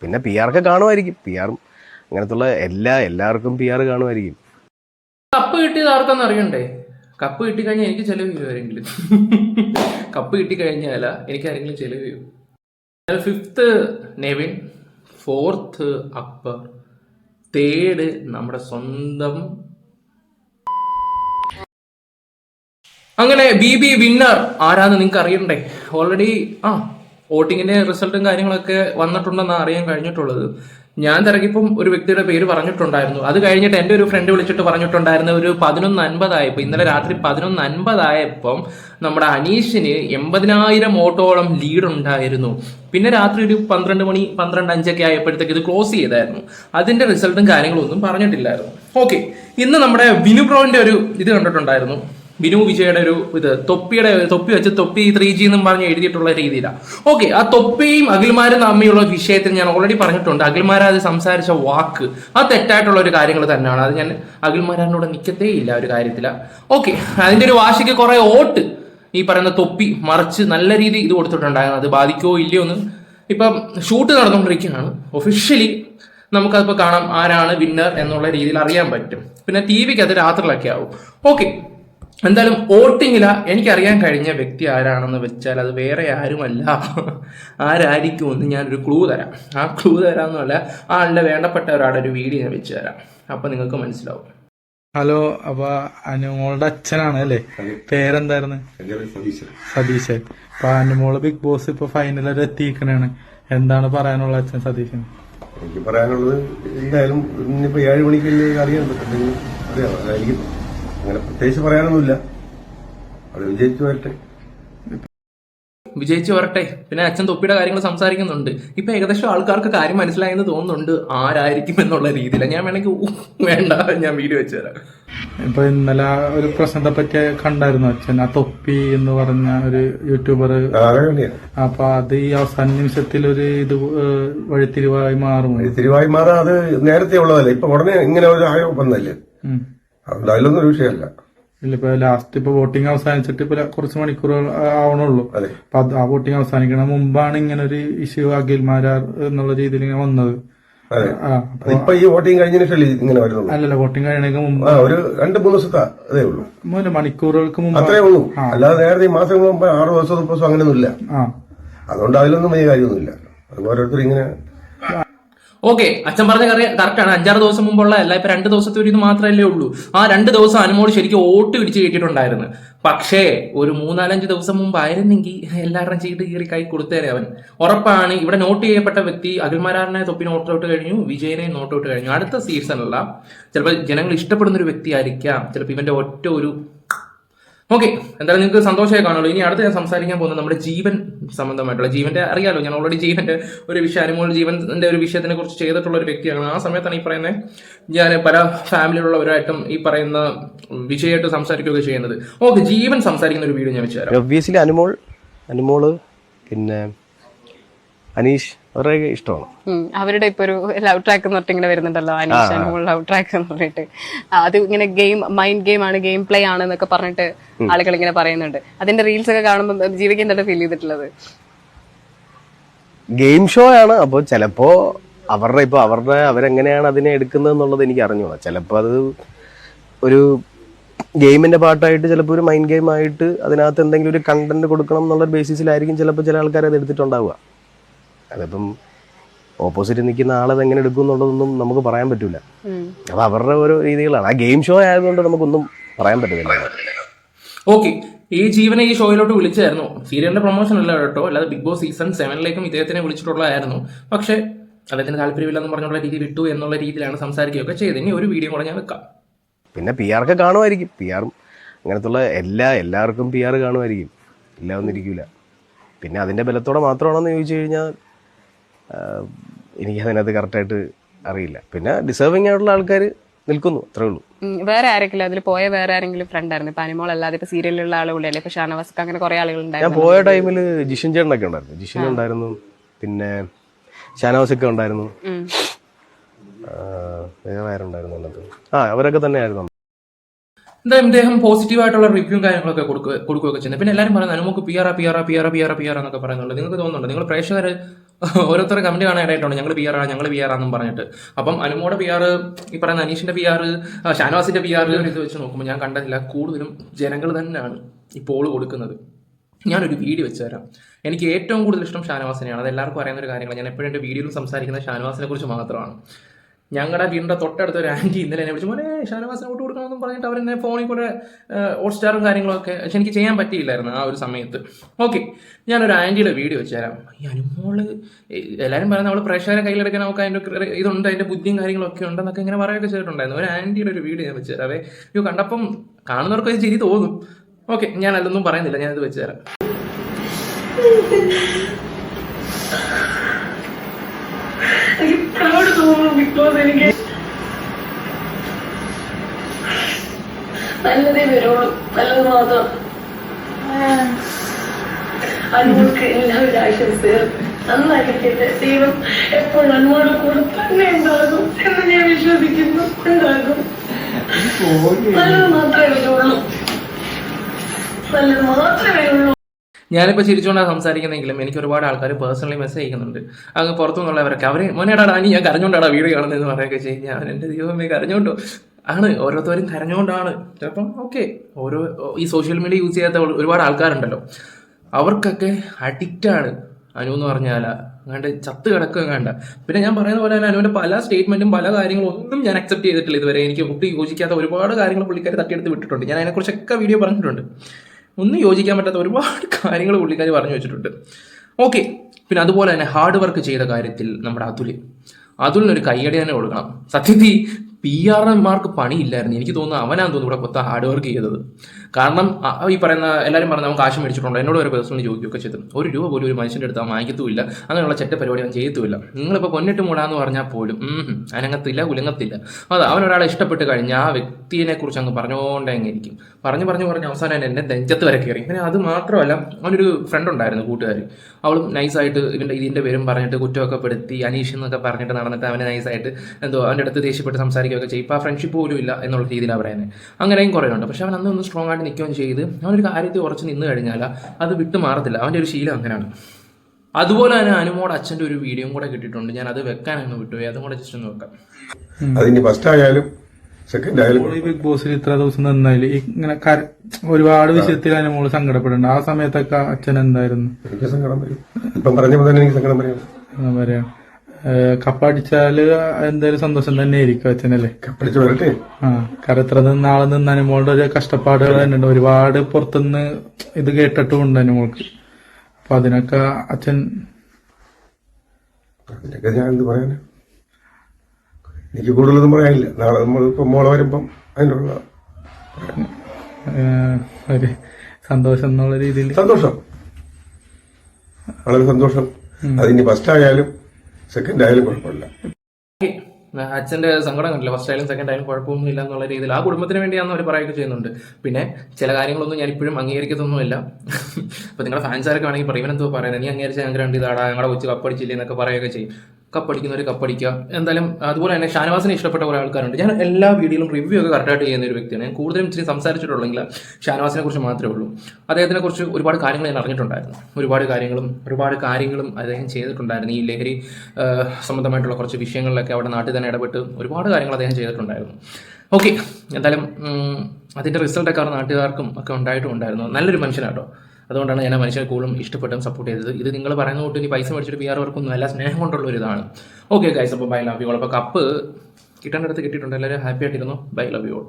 പിന്നെ പി ആർക്ക് കാണുമായിരിക്കും. പി ആറും അങ്ങനത്തുള്ള എല്ലാ എല്ലാവർക്കും പി ആർ കാണുമായിരിക്കും. കപ്പ് കിട്ടിയത് ആർക്കാന്ന് അറിയണ്ടേ? കപ്പ് കിട്ടിക്കഴിഞ്ഞാൽ എനിക്ക് ചെലവ് ചെയ്യും ആരെങ്കിലും. കപ്പ് കിട്ടിക്കഴിഞ്ഞാല എനിക്ക് ആരെങ്കിലും ചെലവ് ചെയ്യും. Fifth Nevin fourth Akbar third നമ്മുടെ സ്വന്തം അങ്ങനെ ബി ബി വിന്നർ ആരാന്ന് നിങ്ങൾക്ക് അറിയണ്ടേ? ഓൾറെഡി ആ വോട്ടിങ്ങിന്റെ റിസൾട്ടും കാര്യങ്ങളൊക്കെ വന്നിട്ടുണ്ടെന്ന് അറിയാൻ കഴിഞ്ഞിട്ടുള്ളത്. ഞാൻ തിരക്കിപ്പം ഒരു വ്യക്തിയുടെ പേര് പറഞ്ഞിട്ടുണ്ടായിരുന്നു. അത് കഴിഞ്ഞിട്ട് എന്റെ ഒരു ഫ്രണ്ട് വിളിച്ചിട്ട് പറഞ്ഞിട്ടുണ്ടായിരുന്നു ഒരു പതിനൊന്ന് അൻപതായപ്പോൾ ഇന്നലെ രാത്രി പതിനൊന്ന് അൻപതായപ്പം നമ്മുടെ അനീഷിന് എൺപതിനായിരം ഓട്ടോളം ലീഡ് ഉണ്ടായിരുന്നു. പിന്നെ രാത്രി ഒരു പന്ത്രണ്ട് മണി പന്ത്രണ്ട് അഞ്ചൊക്കെ ആയപ്പോഴത്തേക്ക് ഇത് ക്ലോസ് ചെയ്തായിരുന്നു. അതിന്റെ റിസൾട്ടും കാര്യങ്ങളൊന്നും പറഞ്ഞിട്ടില്ലായിരുന്നു. ഓക്കെ ഇന്ന് നമ്മുടെ വിനു ബ്രോന്റെ ഒരു ഇത് കണ്ടിട്ടുണ്ടായിരുന്നു. വിനു വിജയുടെ ഒരു ഇത് തൊപ്പിയുടെ തൊപ്പി വെച്ച് തൊപ്പി ത്രീ ജി എന്നും പറഞ്ഞ് എഴുതിയിട്ടുള്ള രീതിയിലാണ് ഓക്കെ ആ തൊപ്പിയും അഖിൽമാരും തമ്മിലുള്ള വിഷയത്തിൽ ഞാൻ ഓൾറെഡി പറഞ്ഞിട്ടുണ്ട്. അഖിൽമാരാത് സംസാരിച്ച വാക്ക് ആ തെറ്റായിട്ടുള്ള ഒരു കാര്യങ്ങൾ തന്നെയാണ്. അത് ഞാൻ അഖിൽമാരാനോട് നിൽക്കത്തേ ഇല്ല ഒരു കാര്യത്തില. ഓക്കെ അതിന്റെ ഒരു വാശിക്ക് കുറെ ഓട്ട് ഈ പറയുന്ന തൊപ്പി മറിച്ച് നല്ല രീതി ഇത് കൊടുത്തിട്ടുണ്ടായിരുന്നു. അത് ബാധിക്കോ ഇല്ലയോ എന്ന് ഇപ്പം ഷൂട്ട് നടന്നുകൊണ്ടിരിക്കുകയാണ്. ഒഫീഷ്യലി നമുക്കതിപ്പോൾ കാണാം ആരാണ് വിന്നർ എന്നുള്ള രീതിയിൽ അറിയാൻ പറ്റും. പിന്നെ ടി വിക്ക് അത് രാത്രിയിലൊക്കെ ആവും. ഓക്കെ എന്തായാലും വോട്ടിങ്ങില എനിക്കറിയാൻ കഴിഞ്ഞ വ്യക്തി ആരാണെന്ന് വെച്ചാൽ അത് വേറെ ആരുമല്ല. ആരായിരിക്കും എന്ന് ഞാനൊരു ക്ലൂ തരാം. ആ ക്ലൂ തരാമെന്നല്ല ആ ആളുടെ വേണ്ടപ്പെട്ട ഒരാളുടെ ഒരു വീഡിയോ ഞാൻ വെച്ച് തരാം. അപ്പൊ നിങ്ങൾക്ക് മനസ്സിലാവും. ഹലോ അപ്പൊ അനുമോളുടെ അച്ഛനാണ് അല്ലേ? പേരെന്തായിരുന്നു? സതീശൻ. അപ്പൊ അനുമോൾ ബിഗ് ബോസ് ഇപ്പൊ ഫൈനൽ വരെ എത്തിക്കണാണ് എന്താണ് പറയാനുള്ള അച്ഛൻ സതീശൻ? എനിക്ക് പറയാനുള്ളത് എന്തായാലും ഇന്നിപ്പോ ഏഴ് മണിക്കല്ലേ അറിയാൻ പറ്റും അറിയാം. അതായിരിക്കും. അങ്ങനെ പ്രത്യേകിച്ച് പറയാനൊന്നുമില്ല. അവിടെ വിജയിച്ചു വരട്ടെ. വിജയിച്ചു വരട്ടെ. പിന്നെ അച്ഛൻ തൊപ്പിയുടെ കാര്യങ്ങൾ സംസാരിക്കുന്നുണ്ട്. ഇപ്പൊ ഏകദേശം ആൾക്കാർക്ക് കാര്യം മനസ്സിലായെന്ന് തോന്നുന്നുണ്ട് ആരായിരിക്കും എന്നുള്ള രീതിയിൽ ഞാൻ വേണമെങ്കിൽ വേണ്ട ഞാൻ വീഡിയോ വെച്ച് തരാം. ഇപ്പൊ ഇന്നലെ ഒരു പ്രശ്നത്തെ പറ്റി കണ്ടായിരുന്നു അച്ഛൻ? ആ തൊപ്പി എന്ന് പറഞ്ഞ ഒരു യൂട്യൂബർ അപ്പൊ അത് ഈ അവസാന നിമിഷത്തിൽ ഒരു ഇത് വഴിത്തിരിവായി മാറും തിരുവായ്മാറ അത് നേരത്തെ ഉള്ളതല്ലേ? ഇപ്പൊ ഉടനെ ഇങ്ങനെ ഒരു ആയോ വന്നല്ലേ? അതിലൊന്നും ഒരു വിഷയമല്ല. ഇല്ല ഇപ്പൊ ലാസ്റ്റ് ഇപ്പൊ വോട്ടിംഗ് അവസാനിച്ചിട്ട് ഇപ്പൊ കുറച്ച് മണിക്കൂറുകൾ ആവണുള്ളൂ. അതെ. അപ്പൊ ആ വോട്ടിംഗ് അവസാനിക്കണ മുമ്പാണ് ഇങ്ങനെ ഒരു ഇഷ്യൂ അഖിൽമാരാർ എന്നുള്ള രീതിയിൽ ഇങ്ങനെ വന്നത്. ആ ഈ വോട്ടിംഗ് ഇങ്ങനെ വരുന്നുള്ളൂ? അല്ലല്ല വോട്ടിംഗ് കഴിയണേക്ക് മുമ്പ് ഒരു രണ്ട് മൂന്ന് ദിവസത്തെ അതേ ഉള്ളൂ. മൂന്ന് മണിക്കൂറുകൾക്ക് മുമ്പ് അത്രേ ഉള്ളൂ. അല്ലാതെ നേരത്തെ ഈ മാസം മുമ്പ് ആറ് ദിവസം ദിവസം അങ്ങനെയൊന്നുമില്ല. അതുകൊണ്ട് അതിലൊന്നും വലിയ കാര്യമൊന്നുമില്ല. അത് ഓരോരുത്തർ ഇങ്ങനെ ഓക്കെ അച്ഛൻ പറഞ്ഞ കറക്റ്റ് ആണ്. അഞ്ചാറ് ദിവസം മുമ്പുള്ള അല്ല ഇപ്പൊ രണ്ട് ദിവസത്തെ ഒരു ഇത് മാത്രമല്ലേ ഉള്ളൂ. ആ രണ്ട് ദിവസം അനുമോട് ശരിക്കും ഓട്ട് പിടിച്ച് കിട്ടിയിട്ടുണ്ടായിരുന്നു പക്ഷേ ഒരു മൂന്നാലഞ്ച് ദിവസം മുമ്പ് ആയിരുന്നെങ്കിൽ എല്ലാവരുടെയും ചീട്ട് കീറി കൈ കൊടുത്തേരെ അവൻ. ഉറപ്പാണ് ഇവിടെ നോട്ട് ചെയ്യപ്പെട്ട വ്യക്തി അഖിൽമാരാറിനെ തൊപ്പി നോട്ട് ഔട്ട് കഴിഞ്ഞു വിജയനെ നോട്ട് ഔട്ട് കഴിഞ്ഞു. അടുത്ത സീസണല്ല ചിലപ്പോൾ ജനങ്ങൾ ഇഷ്ടപ്പെടുന്ന ഒരു വ്യക്തി ആയിരിക്കാം ചിലപ്പോൾ ഇവന്റെ ഒറ്റ ഒരു ഓക്കെ എന്തായാലും നിങ്ങൾക്ക് സന്തോഷമായി കാണുള്ളൂ ഇനി അടുത്ത് ഞാൻ സംസാരിക്കാൻ പോകുന്നത് നമ്മുടെ ജീവൻ സംബന്ധമായിട്ടുള്ള ജീവന്റെ അറിയാലോ ഞാൻ ഓൾറെഡി ജീവന്റെ ഒരു വിഷയം അനുമോൾ ജീവന്റെ ഒരു വിഷയത്തിനെ കുറിച്ച് ചെയ്തിട്ടുള്ള ഒരു വ്യക്തിയാണ്. ആ സമയത്താണ് ഈ പറയുന്നത് ഞാൻ പല ഫാമിലിയിലുള്ളവരായിട്ടും ഈ പറയുന്ന വിഷയമായിട്ട് സംസാരിക്കുകയൊക്കെ ചെയ്യുന്നത്. ഓക്കെ ജീവൻ സംസാരിക്കുന്ന ഒരു വീഡിയോ ഞാൻ വെച്ചുതരാം ഒബ്വിയസ്ലി അനുമോൾ അനുമോൾ പിന്നെ അനീഷ് അവരുടെ ഇഷ്ടമാണ്. അവരുടെ ഇപ്പൊ ഒരു ലവ് ട്രാക്ക് എന്ന് പറഞ്ഞിട്ട് ഇങ്ങനെ വരുന്നുണ്ടല്ലോ അനീഷ് ലവ് ട്രാക്ക് എന്ന് പറഞ്ഞിട്ട്. അത് ഇങ്ങനെ ഗെയിം മൈൻഡ് ഗെയിം ആണ് ഗെയിം പ്ലേ ആണ് എന്നൊക്കെ പറഞ്ഞിട്ട് ആളുകൾ ഇങ്ങനെ പറയുന്നുണ്ട്. അതിന്റെ റീൽസ് ഒക്കെ കാണുമ്പോൾ ജീവിക്ക് എന്താണ് ഫീൽ ചെയ്തിട്ടുള്ളത്? ഗെയിം ഷോ ആണ്. അപ്പോൾ ചിലപ്പോ അവരുടെ ഇപ്പൊ അവരുടെ അവരെങ്ങനെയാണ് അതിനെ എടുക്കുന്നത് എന്നുള്ളത് എനിക്ക് അറിഞ്ഞൂടാ. ചിലപ്പോ അത് ഒരു ഗെയിമിന്റെ പാട്ടായിട്ട് ചിലപ്പോൾ ഒരു മൈൻഡ് ഗെയിം ആയിട്ട് അതിനകത്ത് എന്തെങ്കിലും ഒരു കണ്ടന്റ് കൊടുക്കണം എന്നുള്ള ബേസിസിലായിരിക്കും ചിലപ്പോൾ ചില ആൾക്കാർ അത് എടുത്തിട്ടുണ്ടാവുക. അതിപ്പം ഓപ്പോസിറ്റ് നിൽക്കുന്ന ആളത് എങ്ങനെ എടുക്കും എന്നുള്ളതൊന്നും നമുക്ക് പറയാൻ പറ്റൂല. ഉം. അത് അവരുടെ ഓരോ രീതികളാണ്. ആ ഗെയിം ഷോ ആയതുകൊണ്ട് നമുക്കൊന്നും പറയാൻ പറ്റുന്നില്ല ഓക്കെ. ഈ ജീവനെ ഈ ഷോയിലോട്ട് വിളിച്ചായിരുന്നു. സീരിയലിന്റെ പ്രൊമോഷൻ അല്ല കേട്ടോ. അല്ലാതെ ബിഗ് ബോസ് സീസൺ സെവനിലേക്കും ഇദ്ദേഹത്തിനെ വിളിച്ചിട്ടുള്ളതായിരുന്നു. പക്ഷേ അദ്ദേഹത്തിന് താല്പര്യമില്ലെന്ന് പറഞ്ഞുള്ള രീതി വിട്ടു എന്നുള്ള രീതിയിലാണ് സംസാരിക്കുകയൊക്കെ ചെയ്തത്. ഇനി ഒരു വീഡിയോ കൂടെ ഞാൻ വെക്കാം. പിന്നെ പി ആർക്ക് കാണുമായിരിക്കും. പി ആറും അങ്ങനത്തുള്ള എല്ലാ എല്ലാവർക്കും പി ആർ കാണുമായിരിക്കും. ഇല്ല ഒന്നിരിക്കില്ല പിന്നെ അതിന്റെ ബലത്തോടെ മാത്രമാണെന്ന് ചോദിച്ചു കഴിഞ്ഞാൽ എനിക്ക് അതിനകത്ത് കറക്റ്റായിട്ട് അറിയില്ല. പിന്നെ ഡിസേർവിംഗ് ആയിട്ടുള്ള ആൾക്കാർ നിൽക്കുന്നു അത്രേ ഉള്ളൂ. വേറെ ആരെങ്കിലും അതിൽ പോയ വേറെ ആരെങ്കിലും ഫ്രണ്ട് ആയിരുന്നു? ഇപ്പൊ അനിമോൾ അല്ലാതെ ഇപ്പൊ സീരിയലിലുള്ള ആളുകളല്ലേ ഇപ്പൊ ഷാനവാസ്ക്ക് അങ്ങനെ കുറെ ആളുകൾ ഞാൻ പോയ ടൈമിൽ ജിഷൻ ചേട്ടനൊക്കെ ഉണ്ടായിരുന്നു. ജിഷൻ ഉണ്ടായിരുന്നു പിന്നെ ഷാനവാസൊക്കെ ഉണ്ടായിരുന്നു. വേറെ ആരുണ്ടായിരുന്നു അതിനകത്ത്? ആ അവരൊക്കെ തന്നെയായിരുന്നു. എന്താ ഇദ്ദേഹം പോസിറ്റീവ് ആയിട്ടുള്ള റിവ്യൂ കാര്യങ്ങളൊക്കെ കൊടുക്കുക കൊടുക്കുകയൊക്കെ ചെയ്യുന്നത്? പിന്നെ എല്ലാവരും പറയുന്നത് നമുക്ക് P R P R P R P R P R എന്നൊക്കെ പറയുന്നുള്ളൂ നിങ്ങൾക്ക് തോന്നുന്നുണ്ട്? നിങ്ങൾ പ്രേക്ഷകർ ഓരോരുത്തർ കമന്റ് കാണാനായിട്ടുണ്ട് ഞങ്ങൾ പി ആർ ആണ് ഞങ്ങൾ പി ആർ ആണെന്നും പറഞ്ഞിട്ട്. അപ്പം അനുമോടെ പി ആർ ഈ പറയുന്ന അനീഷിന്റെ പി ആർ ഷാനവാസിന്റെ പി ആർ ഇത് വെച്ച് നോക്കുമ്പോൾ ഞാൻ കണ്ടതില്ല. കൂടുതലും ജനങ്ങൾ തന്നെയാണ് പോൾ കൊടുക്കുന്നത്. ഞാനൊരു വീഡിയോ വെച്ച് തരാം എനിക്ക് ഏറ്റവും കൂടുതൽ ഇഷ്ടം ഷാനവാസിനെയാണ്. അത് എല്ലാവർക്കും അറിയുന്ന ഒരു കാര്യമാണ്. ഞാൻ എപ്പോഴും എന്റെ വീഡിയോയിലും സംസാരിക്കുന്നത് ഷാനവാസിനെ കുറിച്ച് മാത്രമാണ്. ഞങ്ങളുടെ വീടിന്റെ തൊട്ടടുത്ത ഒരു ആന്റി ഇന്നലെ എന്നെ വിളിച്ചു മോനെ ഷാനവാസിനെ കൊടുക്കണം കൊടുക്കണമെന്ന് പറഞ്ഞിട്ട് അവരെന്നെ ഫോണിൽ കൂടെ ഹോട്ട്സ്റ്റാറും കാര്യങ്ങളൊക്കെ പക്ഷെ എനിക്ക് ചെയ്യാൻ പറ്റിയില്ലായിരുന്നു ആ ഒരു സമയത്ത്. ഓക്കെ ഞാനൊരു ആന്റിയുടെ വീഡിയോ വെച്ച് തരാം. ഈ അനുമോൾ എല്ലാവരും പറയുന്നത് അവൾ പ്രേക്ഷകരെ കയ്യിലെടുക്കാൻ നമുക്ക് അതിന്റെ ഇതുണ്ട് അതിന്റെ ബുദ്ധിയും കാര്യങ്ങളൊക്കെ ഉണ്ടെന്നൊക്കെ ഇങ്ങനെ പറയുകയൊക്കെ ചെയ്തിട്ടുണ്ടായിരുന്നു. ഒരു ആന്റിയുടെ ഒരു വീഡിയോ ഞാൻ വെച്ച് അതെ ഇത് കണ്ടപ്പം കാണുന്നവർക്ക് അത് ചിരി തോന്നും. ഓക്കെ ഞാൻ അതൊന്നും പറയുന്നില്ല ഞാനത് വെച്ച് പ്രൗഡ് തോന്നുന്നു ബിക്കോസ് എനിക്ക് നല്ലതേ വരുള്ളൂ. നല്ലത് മാത്രം. അനുമോൾക്ക് എല്ലാവരും ആശംസകളും നന്നായിരിക്കട്ടെ. ദൈവം എപ്പോഴും അനുമോട് കൂടെ തന്നെ ഉണ്ടാകും എന്ന് ഞാൻ വിശ്വസിക്കുന്നു. ഉണ്ടാകും. നല്ലത് മാത്രമേ വരുള്ളൂ. നല്ലത് മാത്രമേ വരുള്ളൂ. ഞാനിപ്പോൾ ചിരിച്ചുകൊണ്ടാണ് സംസാരിക്കുന്നെങ്കിലും എനിക്ക് ഒരുപാട് ആൾക്കാർ പേഴ്സണലി മെസ്സേജ് അയക്കുന്നുണ്ട്. അങ്ങ് പുറത്തുനിന്നുള്ളവരൊക്കെ അവർ മോനേടാടാ അനി ഞാൻ കരഞ്ഞുകൊണ്ടാണ് വീഡിയോ കാണുന്നതെന്ന് പറയുകയൊക്കെ ചെയ്യും. ഞാൻ എന്റെ ദൈവമേ കരഞ്ഞുകൊണ്ടോ ആണ് ഓരോരുത്തരും കരഞ്ഞുകൊണ്ടാണ് ചിലപ്പം ഓക്കെ ഓരോ ഈ സോഷ്യൽ മീഡിയ യൂസ് ചെയ്യാത്ത ഒരുപാട് ആൾക്കാരുണ്ടല്ലോ. അവർക്കൊക്കെ അഡിക്റ്റാണ് അനു എന്ന് പറഞ്ഞാൽ അങ്ങാണ്ട് ചത്ത് കിടക്കുക വേണ്ട. പിന്നെ ഞാൻ പറയുന്ന പോലെ തന്നെ അനുവിന്റെ പല സ്റ്റേറ്റ്മെന്റും പല കാര്യങ്ങളും ഒന്നും ഞാൻ അക്സെപ്റ്റ് ചെയ്തിട്ടില്ല ഇതുവരെ. എനിക്ക് ഒട്ടും യോജിക്കാത്ത ഒരുപാട് കാര്യങ്ങൾ പുള്ളിക്കാർ തട്ടിയെടുത്ത് വിട്ടിട്ടുണ്ട്. ഞാൻ അതിനെക്കുറിച്ചൊക്കെ വീഡിയോ പറഞ്ഞിട്ടുണ്ട്. ഒന്നും യോജിക്കാൻ പറ്റാത്ത ഒരുപാട് കാര്യങ്ങൾ പുള്ളിക്കാർ പറഞ്ഞു വെച്ചിട്ടുണ്ട്. ഓക്കെ പിന്നെ അതുപോലെ തന്നെ ഹാർഡ് വർക്ക് ചെയ്ത കാര്യത്തിൽ നമ്മുടെ അതുൽ അതുലിനൊരു കയ്യടി തന്നെ കൊടുക്കണം. സത്യത്തിൽ പി ആർ എംമാർക്ക് പണിയില്ലായിരുന്നു. എനിക്ക് തോന്നുന്നു അവനാന്ന് തോന്നുന്നു ഇവിടെ കൊത്ത ഹാർഡ് വർക്ക് ചെയ്തത്. കാരണം ഈ പറയുന്ന എല്ലാവരും പറഞ്ഞ നമുക്ക് ആശം മേടിച്ചിട്ടുണ്ടോ? എന്നോട് ഒരു പേഴ്സണലി ചോദിക്കുകയൊക്കെ ചെയ്തു. ഒരു രൂപ പോലും ഒരു മനുഷ്യന്റെ അടുത്ത് വാങ്ങിക്കത്തുമില്ല. അങ്ങനെയുള്ള ചെറ്റ പരിപാടി അവൻ ചെയ്യത്തുമില്ല. നിങ്ങളിപ്പോൾ കൊന്നിട്ട് മൂടാന്ന് പറഞ്ഞാൽ പോലും അനങ്ങത്തില്ല ഉലങ്ങത്തില്ല അത് അവനൊരാളെ ഇഷ്ടപ്പെട്ട് കഴിഞ്ഞാൽ ആ വ്യക്തിയെ കുറിച്ച് അങ്ങ് പറഞ്ഞുകൊണ്ടേ അങ്ങ് ഇരിക്കും. പറഞ്ഞു പറഞ്ഞു പറഞ്ഞ് അവസാനം എന്നെ നെഞ്ചത്ത് വരെ കയറി. പിന്നെ അത് മാത്രമല്ല അവനൊരു ഫ്രണ്ട് ഉണ്ടായിരുന്നു കൂട്ടുകാർ അവളും നൈസായിട്ട് ഇവന്റെ ഇതിന്റെ പേരും പറഞ്ഞിട്ട് കുറ്റമൊക്കെ പെടുത്തി അനീഷ് എന്നൊക്കെ പറഞ്ഞിട്ട് നടന്നിട്ട് അവനെ നൈസായിട്ട് എന്തോ അവന്റെ അടുത്ത് ദേഷ്യപ്പെട്ട് സംസാരിക്കുകയൊക്കെ ചെയ്യും. ഇപ്പോൾ ആ ഫ്രണ്ട്ഷിപ്പ് പോലും ഇല്ല എന്നുള്ള രീതിയിലാണ് പറയുന്നത് അങ്ങനെയും കുറേ ഉണ്ട്. പക്ഷെ അവൻ അന്ന് ഒന്ന് സ്ട്രോങ് ആയിട്ട് നിൽക്കുകയും ചെയ്ത് അവനൊരു കാര്യത്തിൽ ഉറച്ച് നിന്ന് കഴിഞ്ഞാൽ അത് വിട്ടു മാറത്തില്ല. അവന്റെ ഒരു ശീലം അങ്ങനെയാണ് അതുപോലെ തന്നെ അനുമോട് അച്ഛന്റെ ഒരു വീഡിയോയും കൂടെ കിട്ടിയിട്ടുണ്ട്. ഞാൻ അത് വെക്കാൻ അങ്ങ് വിട്ടുപോയി. അതും കൂടെ ജസ്റ്റ് ഒന്ന് വെക്കാം അതിനി ഫസ്റ്റ് ആയാലും സെക്കൻഡ് ആയാലും ഈ ബിഗ് ബോസിൽ ഇത്ര ദിവസം നിന്നാൽ ഇങ്ങനെ ഒരുപാട് വിഷയത്തിൽ അനുമോൾ സങ്കടപ്പെടുന്നുണ്ട് ആ സമയത്തൊക്കെ അച്ഛൻ എന്തായിരുന്നു? എനിക്ക് സങ്കടം വരും. ഇപ്പം പറഞ്ഞപ്പോൾ തന്നെ എനിക്ക് സങ്കടം വരും. പറയാം. കപ്പടിച്ചാൽ എന്തായാലും സന്തോഷം തന്നെ ആയിരിക്കും അച്ഛനല്ലേ കപ്പടിച്ച് വരട്ടെ? ആ കാരണം ഇത്ര നാളെ നിന്ന് അനുമോളുടെ ഒരു കഷ്ടപ്പാടുകൾ തന്നെ ഉണ്ട് ഒരുപാട് പുറത്തുനിന്ന് ഇത് കേട്ടിട്ടും ഉണ്ട് അനുമോൾക്ക് അപ്പൊ അതിനൊക്കെ അച്ഛൻ അതിനൊക്കെ ഞാൻ എന്ത് പറയാനാ? എനിക്ക് കൂടുതലൊന്നും പറയാനില്ല. നാളെ നമ്മൾ ഇപ്പം മോളെ വരുമ്പം അതിനുള്ള ഒരു സന്തോഷം എന്നുള്ള രീതിയിൽ. സന്തോഷം. വളരെ സന്തോഷം. അതിനി ഫസ്റ്റ് ആയാലും സെക്കൻഡ് ആയാലും കുഴപ്പമില്ല. അച്ഛന്റെ സങ്കടം കണ്ടില്ല. ഫസ്റ്റ് ആയാലും സെക്കൻഡ് ആയാലും കുഴപ്പമൊന്നുമില്ല എന്നുള്ള രീതിയിൽ ആ കുടുംബത്തിന് വേണ്ടിയാണെന്ന് അവർ പറയുകയൊക്കെ ചെയ്യുന്നുണ്ട്. പിന്നെ ചില കാര്യങ്ങളൊന്നും ഞാൻ ഇപ്പോഴും അംഗീകരിക്കത്തൊന്നുമില്ല അപ്പൊ നിങ്ങളുടെ ഫാൻസാരൊക്കെ ആണെങ്കിൽ പറയും. ഇവനെന്തോ പറയുന്നത് നീ അംഗീകരിച്ച ഞങ്ങൾക്ക് രണ്ട് ഇതാടാ ഞങ്ങളുടെ കൊച്ചു കപ്പടിച്ചില്ലേ എന്നൊക്കെ പറയുകയൊക്കെ ചെയ്യും. കപ്പടിക്കുന്നവർ കപ്പടിക്കുക. എന്തായാലും അതുപോലെ തന്നെ ഷാനവാസിനെ ഇഷ്ടപ്പെട്ട കുറേ ആൾക്കാരുണ്ട്. ഞാൻ എല്ലാ വീഡിയോയിലും റിവ്യൂ ഒക്കെ കറക്റ്റായിട്ട് ചെയ്യുന്ന ഒരു വ്യക്തിയാണ്. ഞാൻ കൂടുതലും ഇച്ചിരി സംസാരിച്ചിട്ടുള്ളെങ്കിൽ ഷാനവാസിനെ കുറിച്ച് മാത്രമേ ഉള്ളൂ. അദ്ദേഹത്തിനെ കുറിച്ച് ഒരുപാട് കാര്യങ്ങൾ ഞാൻ അറിഞ്ഞിട്ടുണ്ടായിരുന്നു. ഒരുപാട് കാര്യങ്ങളും ഒരുപാട് കാര്യങ്ങളും അദ്ദേഹം ചെയ്തിട്ടുണ്ടായിരുന്നു. ഈ ലഹരി സംബന്ധമായിട്ടുള്ള കുറച്ച് വിഷയങ്ങളിലൊക്കെ അവിടെ നാട്ടിൽ തന്നെ ഇടപെട്ട് ഒരുപാട് കാര്യങ്ങൾ അദ്ദേഹം ചെയ്തിട്ടുണ്ടായിരുന്നു. ഓക്കെ എന്തായാലും അതിന്റെ റിസൾട്ടൊക്കെ അവർ നാട്ടുകാർക്കും ഒക്കെ ഉണ്ടായിട്ടും ഉണ്ടായിരുന്നു നല്ലൊരു മനുഷ്യനാട്ടോ. അതുകൊണ്ടാണ് ഞാൻ ആ മനുഷ്യനെ കൂടുതലും ഇഷ്ടപ്പെട്ടും സപ്പോർട്ട് ചെയ്തത്. ഇത് നിങ്ങൾ പറയുന്ന കൊണ്ട് ഇനി പൈസ മേടിച്ചിട്ട് പി ആർ വർക്കൊന്നും അല്ല സ്നേഹം കൊണ്ടുള്ള ഒരു ഇതാണ്. ഓക്കെ ഗൈസ് അപ്പോൾ ബൈ ലവ് യു അപ്പോൾ കപ്പ് കിട്ടേണ്ടടുത്ത് കിട്ടിയിട്ടുണ്ട്. എല്ലാവരും happy ആയിട്ടിരുന്നു? Bye love you all